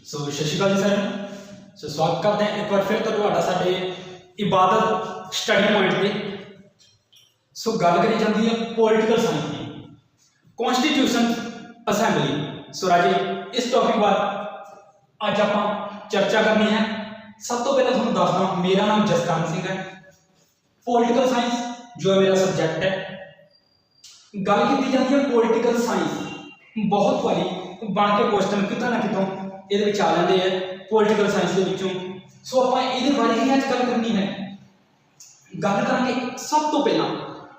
ਸੋ ਸਤਿ ਸ਼੍ਰੀ ਅਕਾਲ ਜੀ ਸਾਰਿਆਂ ਨੂੰ ਸੋ ਸਵਾਗਤ ਕਰਦੇ ਹਾਂ ਇੱਕ ਵਾਰ ਫਿਰ ਤੋਂ ਤੁਹਾਡਾ ਸਾਡੇ ਇਬਾਦਤ ਸਟੱਡੀ ਪੁਆਇੰਟ ਤੇ ਸੋ ਗੱਲ ਕਰੀ ਜਾਂਦੀ ਹੈ ਪੋਲਿਟੀਕਲ ਸਾਇੰਸ ਦੀ ਕਨਸਟੀਟਿਊਸ਼ਨ ਅਸੈਂਬਲੀ ਸੋ ਰਾਜੇ ਇਸ ਟੌਪਿਕ ਬਾਰੇ ਅੱਜ ਆਪਾਂ ਚਰਚਾ ਕਰਨੀ ਹੈ ਸਭ ਤੋਂ ਪਹਿਲਾਂ ਤੁਹਾਨੂੰ ਦੱਸਦਾ ਮੇਰਾ ਨਾਮ ਜਸਕਰਨ ਸਿੰਘ ਹੈ ਪੋਲਿਟੀਕਲ ਸਾਇੰਸ ਜੋ ਹੈ ਮੇਰਾ ਸਬਜੈਕਟ ਹੈ ਗੱਲ ਕੀਤੀ ਜਾਂਦੀ ਹੈ ਪੋਲਿਟੀਕਲ ਸਾਇੰਸ ਬਹੁਤ ਵਾਰੀ ਬਣ ਕੇ ਕੁਐਸਚਨ ਕਿਤੋਂ ਨਾ ਕਿਤੋਂ ਇਹਦੇ ਵਿੱਚ ਆ ਜਾਂਦੇ ਆ ਪੋਲਿਟੀਕਲ ਸਾਇੰਸ ਦੇ ਵਿੱਚੋਂ ਸੋ ਆਪਾਂ ਇਹਦੇ ਬਾਰੇ ਹੀ ਅੱਜ ਗੱਲ ਕਰਨੀ ਹੈ ਗੱਲ ਕਰਾਂਗੇ ਸਭ ਤੋਂ ਪਹਿਲਾਂ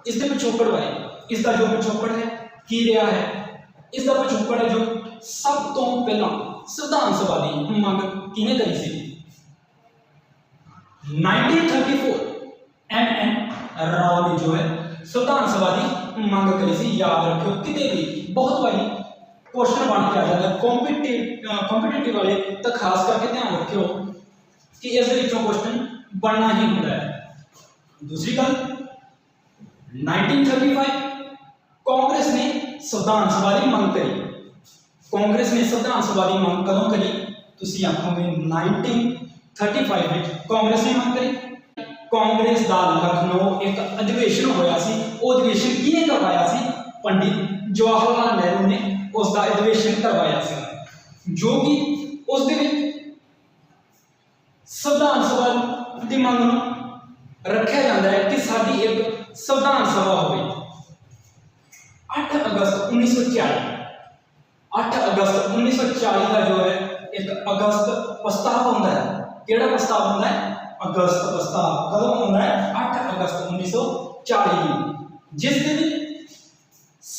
ਇਸ ਦੇ ਪਿਛੋਕੜ ਬਾਰੇ ਇਸ ਦਾ ਜੋ ਪਿਛੋਕੜ ਹੈ ਕੀ ਰਿਹਾ ਹੈ ਇਸ ਦਾ ਪਿਛੋਕੜ ਹੈ ਜੋ ਸਭ ਤੋਂ ਪਹਿਲਾਂ ਸੰਵਿਧਾਨ ਸਭਾ ਦੀ ਮੰਗ ਕਿਹਨੇ ਕਰੀ ਸੀ 1934 ਐਮ ਐਨ ਰਾਓ ਨੇ ਜੋ ਹੈ ਸੰਵਿਧਾਨ ਸਭਾ ਦੀ ਮੰਗ ਕਰੀ ਸੀ ਯਾਦ ਰੱਖਿਓ ਕਿਤੇ ਵੀ ਬਹੁਤ ਵਾਰੀ ਕੁਐਸਚਨ ਬਣ ਕੇ ਆ ਜਾਂਦਾ ਕੰਪੀਟੀਟਿਵ ਕੰਪੀਟੀਟਿਵ ਵਾਲੇ ਤਾਂ ਖਾਸ ਕਰਕੇ ਧਿਆਨ ਰੱਖਿਓ ਕਿ ਇਸ ਦੇ ਵਿੱਚੋਂ ਕੁਐਸਚਨ ਬਣਨਾ ਹੀ ਹੁੰਦਾ ਹੈ ਦੂਸਰੀ ਗੱਲ 1935 ਕਾਂਗਰਸ ਨੇ ਸੰਵਿਧਾਨ ਸਭਾ ਦੀ ਮੰਗ ਕਰੀ ਕਾਂਗਰਸ ਨੇ ਸੰਵਿਧਾਨ ਸਭਾ ਦੀ ਮੰਗ ਕਦੋਂ ਕਰੀ ਤੁਸੀਂ ਆਖੋਗੇ 1935 ਵਿੱਚ ਕਾਂਗਰਸ ਨੇ ਮੰਗ ਕਰੀ ਕਾਂਗਰਸ ਦਾ ਲਖਨਊ ਇੱਕ ਅਧਿਵੇਸ਼ਨ ਹੋਇਆ ਸੀ ਉਹ ਅਧਿਵੇਸ਼ਨ ਕਿਹਨੇ ਕਰਵਾਇਆ ਸੀ ਪੰਡਿਤ ਜਵਾਹਰ ਲਾਲ ਨਹਿਰੂ ਨੇ ਉਸ ਦਾ ਅਧਿਵੇਸ਼ਨ ਕਰਵਾਇਆ ਸੀ, ਜੋ ਕਿ ਉਸ ਦੇ ਵਿੱਚ ਸੰਵਿਧਾਨ ਸਭਾ ਦੀ ਮੰਗ ਨੂੰ ਰੱਖਿਆ ਜਾਂਦਾ ਹੈ ਕਿ ਸਾਡੀ ਇੱਕ ਸੰਵਿਧਾਨ ਸਭਾ ਹੋਵੇ। 8 ਅਗਸਤ 1940 8 ਅਗਸਤ 1940 ਦਾ ਜੋ ਹੈ, ਇੱਕ ਅਗਸਤ ਪ੍ਰਸਤਾਵ ਹੁੰਦਾ ਹੈ। ਕਿਹੜਾ ਪ੍ਰਸਤਾਵ ਹੁੰਦਾ ਹੈ? ਅਗਸਤ ਪ੍ਰਸਤਾਵ। ਕਦੋਂ ਹੁੰਦਾ ਹੈ? 8 ਅਗਸਤ 1940 ਨੂੰ। ਜਿਸ ਦੇ ਵਿੱਚ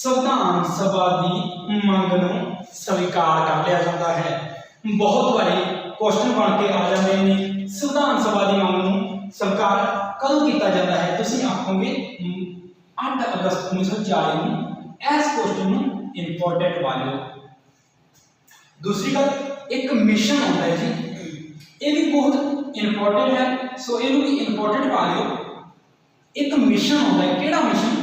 ਸੰਵਿਧਾਨ ਸਭਾ ਦੀ ਮੰਗ ਨੂੰ ਸਵੀਕਾਰ ਕਰ ਲਿਆ ਜਾਂਦਾ ਹੈ। ਬਹੁਤ ਵਾਰੀ ਕੁਐਸਚਨ ਬਣ ਕੇ ਆ ਜਾਂਦੇ ਨੇ, ਸੰਵਿਧਾਨ ਸਭਾ ਦੀ ਮੰਗ ਨੂੰ ਸਵੀਕਾਰ ਕਦੋਂ ਕੀਤਾ ਜਾਂਦਾ ਹੈ? ਤੁਸੀਂ ਆਖੋਗੇ 8 ਅਗਸਤ 1940 ਨੂੰ। ਇਸ ਕੁਐਸਚਨ ਨੂੰ ਇੰਪੋਰਟੈਂਟ ਵਾਲਿਓ ਦੂਸਰੀ ਗੱਲ, ਇੱਕ ਮਿਸ਼ਨ ਹੁੰਦਾ ਹੈ ਜੀ। ਇਹ ਵੀ ਬਹੁਤ ਇੰਪੋਰਟੈਂਟ ਹੈ, ਸੋ ਇਹਨੂੰ ਵੀ ਇੰਪੋਰਟੈਂਟ ਪਾ ਲਿਓ ਇੱਕ ਮਿਸ਼ਨ ਹੁੰਦਾ ਹੈ। ਕਿਹੜਾ mission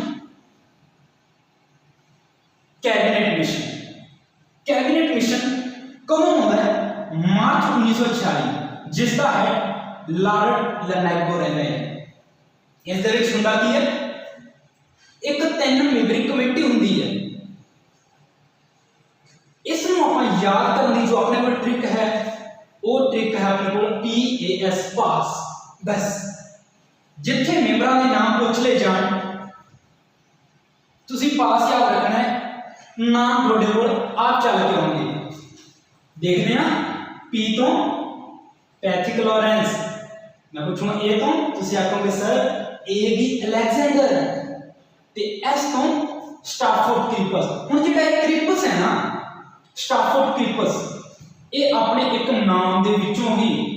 cabinet mission. Cabinet mission ਕਦੋਂ ਹੁੰਦਾ ਹੈ? ਮਾਰਚ 1946 ਜਿਸ ਦਾ ਹੈ ਲਾਰਡ ਲਨੈਗੋ ਰਹਿੰਦੇ ਹੈ ਇਸ ਦੇ ਵਿੱਚ ਹੁੰਦਾ ਕੀ ਹੈ? ਇੱਕ ਤਿੰਨ ਮੈਂਬਰੀ ਕਮੇਟੀ ਹੁੰਦੀ ਹੈ। ਇਸ ਨੂੰ ਆਪਾਂ ਯਾਦ ਕਰਨ ਦੀ ਜੋ ਆਪਣੇ ਕੋਲ ਟ੍ਰਿਕ ਹੈ, ਉਹ ਟ੍ਰਿਕ ਹੈ ਆਪਣੇ ਕੋਲ PAS ਪਾਸ ਬਸ। ਜਿੱਥੇ ਮੈਂਬਰਾਂ ਦੇ ਨਾਮ ਪੁੱਛ ਲਏ ਜਾਣ, ਤੁਸੀਂ ਪਾਸ ਯਾਦ ਰੱਖਣਾ ਹੈ। ਨਾਮ ਤੁਹਾਡੇ ਕੋਲ ਆਪ ਚੱਲ ਕੇ ਆਉਣਗੇ। ਦੇਖਦੇ ਹਾਂ P ਤੋਂ ਪੈਥਿਕ ਲੋਰੈਂਸ ਮੈਂ ਪੁੱਛੂੰਗਾ A ਤੋਂ, ਤੁਸੀਂ ਆਖੋਗੇ ਸਰ A ਵੀ ਅਲੈਗਜ਼ੈਂਡਰ ਤੇ S ਤੋਂ ਸਟਾਫੋਰਡ ਕ੍ਰੀਪਸ ਹੁਣ ਜਿਹੜਾ ਇਹ ਕ੍ਰੀਪਸ ਹੈ ਨਾ ਸਟਾਫੋਰਡ ਕ੍ਰੀਪਸ ਇਹ ਆਪਣੇ ਇੱਕ ਨਾਮ ਦੇ ਵਿੱਚੋਂ ਹੀ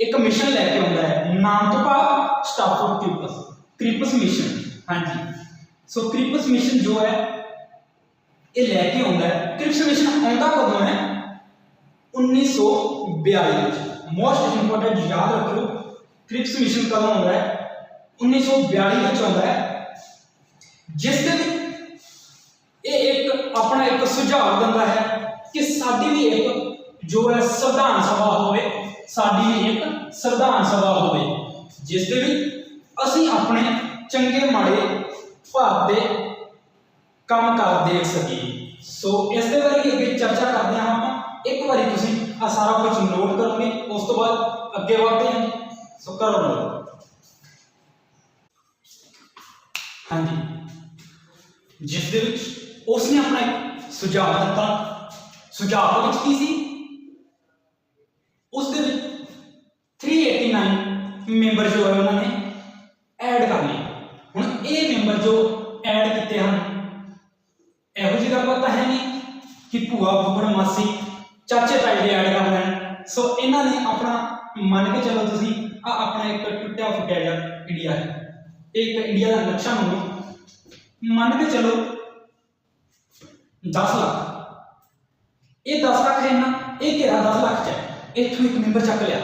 ਇੱਕ ਮਿਸ਼ਨ ਲੈ ਕੇ ਆਉਂਦਾ ਹੈ। ਨਾਮ ਤੋਂ ਭਾਵ ਸਟਾਫੋਰਡ ਕ੍ਰੀਪਸ ਕ੍ਰੀਪਸ ਮਿਸ਼ਨ ਹਾਂਜੀ। ਸੋ ਕ੍ਰੀਪਸ ਮਿਸ਼ਨ ਜੋ ਹੈ ਇਹ ਲੈ ਕੇ ਆਉਂਦਾ ਹੈ। ਕ੍ਰਿਪਸ ਮਿਸ਼ਨ ਆਉਂਦਾ ਕਦੋਂ ਹੈ? 1942 ਵਿੱਚ। ਮੋਸਟ ਇੰਪੋਰਟੈਂਟ ਯਾਦ ਰੱਖਿਓ ਕ੍ਰਿਪਸ ਮਿਸ਼ਨ ਕਦੋਂ ਆਉਂਦਾ ਹੈ? 1942 ਵਿੱਚ ਆਉਂਦਾ ਹੈ। ਜਿਸ ਦੇ ਇਹ ਇੱਕ ਆਪਣਾ ਇੱਕ ਸੁਝਾਅ ਦਿੰਦਾ ਹੈ ਕਿ ਸਾਡੀ ਵੀ ਇੱਕ ਜੋ ਹੈ ਸੰਵਿਧਾਨ ਸਭਾ ਹੋਵੇ, ਸਾਡੀ ਵੀ ਇੱਕ ਸੰਵਿਧਾਨ ਸਭਾ ਹੋਵੇ, ਜਿਸ ਦੇ ਵਿੱਚ ਅਸੀਂ ਆਪਣੇ ਚੰਗੇ ਮਾੜੇ ਭਾਰਤ ਦੇ ਕੰਮ ਕਰ ਦੇਖ ਸਕੀਏ ਸੋ ਇਸ ਦੇ ਬਾਰੇ ਵੀ ਅੱਗੇ ਚਰਚਾ ਕਰਦੇ ਹਾਂ ਆਪਾਂ ਇੱਕ ਵਾਰੀ ਤੁਸੀਂ ਆ ਸਾਰਾ ਕੁਝ ਨੋਟ ਕਰੋਗੇ ਉਸ ਤੋਂ ਬਾਅਦ ਅੱਗੇ ਵਧਦੇ ਹਾਂ ਸੋ ਕਰੋ ਨੋਟ ਹਾਂਜੀ ਜਿਸ ਦੇ ਵਿੱਚ ਉਸਨੇ ਆਪਣਾ ਇੱਕ ਸੁਝਾਅ ਦਿੱਤਾ ਸੁਝਾਅ ਦੇ ਵਿੱਚ ਕੀ ਸੀ ਉਸ ਦੇ ਵਿੱਚ 389 ਮੈਂਬਰ ਜੋ ਹੈ ਉਹਨਾਂ ਨੇ ਐਡ ਕਰ ਲਏ ਹੁਣ ਇਹ ਮੈਂਬਰ ਜੋ ਐਡ ਕੀਤੇ ਹਨ ਇਹੋ ਜਿਹੀ ਤਾਂ ਹੈ ਨਹੀਂ ਕਿ ਭੂਆ ਫੁੱਫੜ ਮਾਸੀ ਚਾਚੇ ਤਾਏ ਦੇ ਐਡ ਕਰ ਲੈਣ ਸੋ ਇਹਨਾਂ ਨੇ ਆਪਣਾ ਮੰਨ ਕੇ ਚੱਲੋ ਤੁਸੀਂ ਆ ਆਪਣਾ ਇੱਕ ਟੁੱਟਿਆ ਫੁੱਟਿਆ ਜਿਹਾ ਇੰਡੀਆ ਹੈ। ਇਹ ਇੱਕ ਇੰਡੀਆ ਦਾ ਨਕਸ਼ਾ ਮੰਨੋ। ਮੰਨ ਕੇ ਚੱਲੋ 10 ਲੱਖ। ਇਹ 10 ਲੱਖ ਹੈ ਨਾ, ਇਹ ਘੇਰਾ 10 ਲੱਖ ਚ ਹੈ। ਇੱਥੋਂ ਇੱਕ ਮੈਂਬਰ ਚੱਕ ਲਿਆ।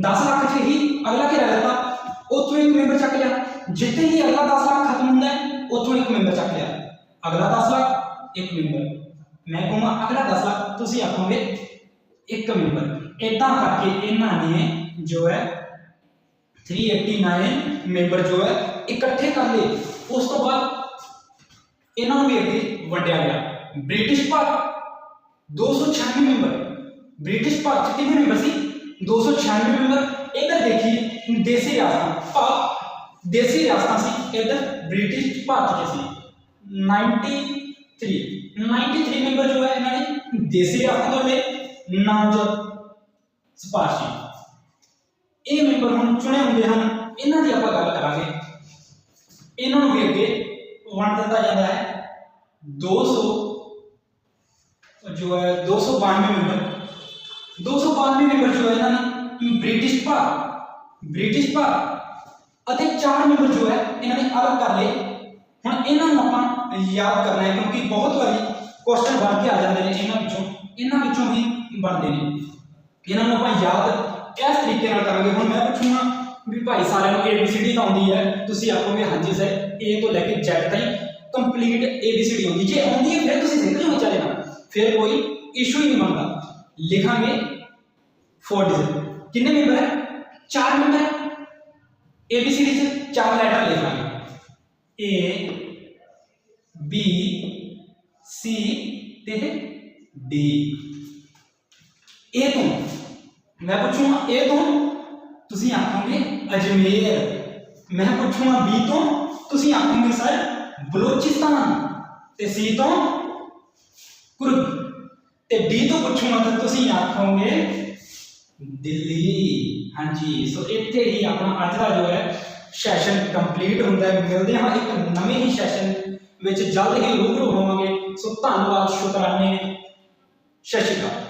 10 ਲੱਖ ਚ ਹੀ ਅਗਲਾ ਘੇਰਾ ਲੈਤਾ ਉੱਥੋਂ ਇੱਕ ਮੈਂਬਰ ਚੱਕ ਲਿਆ। ਜਿੱਥੇ ਹੀ ਅਗਲਾ 10 ਲੱਖ ਖਤਮ ਹੁੰਦਾ ਹੈ, ਉੱਥੋਂ ਇੱਕ ਮੈਂਬਰ ਚੱਕ ਲਿਆ। ਅਗਲਾ 10 ਲੱਖ। एक मेंबर मैं कहूँगा, अगला दसवा तुम आखोगे, एक मेंबर ऐसा करके इन्होंने जो है 389 मेंबर जो है, इकट्ठे कर ले उस तो बाद इन्हों भी अगर वंडिया गया। ब्रिटिश भारत, दो सौ छियानवे मैंबर ब्रिटिश भारत कितने मैंबर से? दो सौ छियानवे मैंबर इधर देखिए, देसी रियासत भाव देसी रियासत से, इधर ब्रिटिश भारत के ninety three ninety three member जो है इन्होंने देसी डाकू तो ले नामजद ਸਿਫਾਰਸ਼ੀ ਇਹ ਮੈਂਬਰ ਹੁਣ ਚੁਣੇ ਹੁੰਦੇ ਹਨ ਇਹਨਾਂ ਦੀ ਆਪਾਂ ਗੱਲ ਕਰਾਂਗੇ ਇਹਨਾਂ ਨੂੰ ਵੀ ਅੱਗੇ ਵੰਡ ਦਿੱਤਾ ਜਾਂਦਾ ਹੈ 200 ਜੋ ਹੈ 292 ਮੈਂਬਰ 292 ਮੈਂਬਰ ਜੋ ਹੈ ਇਹਨਾਂ ਨੇ ਬ੍ਰਿਟਿਸ਼ ਭਾਗ ਬ੍ਰਿਟਿਸ਼ ਭਾਗ ਅਤੇ 4 ਮੈਂਬਰ ਜੋ ਹੈ ਇਹਨਾਂ ਨੇ ਅਲੱਗ ਕਰ ਲਏ ਹੁਣ ਇਹਨਾਂ ਨੂੰ ਆਪਾਂ ਯਾਦ ਕਰਨਾ ਹੈ ਕਿਉਂਕਿ ਬਹੁਤ ਵਾਰੀ ਕੁਐਸਚਨ ਬਣ ਕੇ ਆ ਜਾਂਦੇ ਨੇ ਇਹਨਾਂ ਵਿੱਚੋਂ ਇਹਨਾਂ ਵਿੱਚੋਂ ਹੀ ਬਣਦੇ ਨੇ ਇਹਨਾਂ ਨੂੰ ਆਪਾਂ ਯਾਦ ਇਸ ਤਰੀਕੇ ਨਾਲ ਕਰਾਂਗੇ ਹੁਣ ਮੈਂ ਪੁੱਛੂੰਗਾ ਵੀ ਭਾਈ ਸਾਰਿਆਂ ਨੂੰ ABCD ਤਾਂ ਆਉਂਦੀ ਹੈ ਤੁਸੀਂ ਆਖੋਗੇ ਹਾਂਜੀ ਸਰ A ਤੋਂ ਲੈ ਕੇ Z ਤਾਈਂ ਕੰਪਲੀਟ ABCD ਆਉਂਦੀ ਜੇ ਆਉਂਦੀ ਹੈ ਫਿਰ ਤੁਸੀਂ ਸਿੱਖ ਜਾਓ ਵਿਚਾਰੇ ਨਾਲ ਫਿਰ ਕੋਈ ਇਸ਼ੂ ਹੀ ਨਹੀਂ ਬਣਦਾ ਲਿਖਾਂਗੇ 4 ਡਿਜਿਟ ਕਿੰਨੇ ਮੈਂਬਰ ਹੈ ਚਾਰ ਮੈਂਬਰ ਹੈ ABCD ਚ ਚਾਰ ਲੈਟਰ ਲਿਖਾਂਗੇ A B, C ਤੇ D ਇਹ ਤੋਂ, ਮੈਂ ਪੁੱਛੂੰਗਾ ਇਹ ਤੋਂ, ਤੁਸੀਂ ਆਖੋਗੇ ਅਜਮੇਰ। ਮੈਂ ਪੁੱਛੂੰਗਾ ਬੀ ਤੋਂ, ਤੁਸੀਂ ਆਖੋਗੇ ਸਰ ਬਲੋਚਿਸਤਾਨ। ਤੇ ਸੀ ਤੋਂ ਕੁਰਬ ਤੇ ਡੀ ਤੋਂ ਪੁੱਛੂਗਾ ਤਾਂ ਤੁਸੀਂ ਆਖੋਗੇ ਦਿੱਲੀ। ਹਾਂਜੀ, ਸੋ ਇੱਥੇ ਹੀ ਆਪਣਾ ਅੱਜ ਦਾ ਜੋ ਹੈ ਸੈਸ਼ਨ ਕੰਪਲੀਟ ਹੁੰਦਾ ਹੈ। ਮਿਲਦੇ ਹਾਂ ਇੱਕ ਨਵੇਂ ਹੀ ਸੈਸ਼ਨ ਵਿੱਚ ਜਲਦ ਹੀ ਰੂਬਰੂ ਹੋਵਾਂਗੇ। ਸੋ ਧੰਨਵਾਦ ਸ਼ੁਕਰਾਨੇ। ਸਤਿ ਸ਼੍ਰੀ ਅਕਾਲ।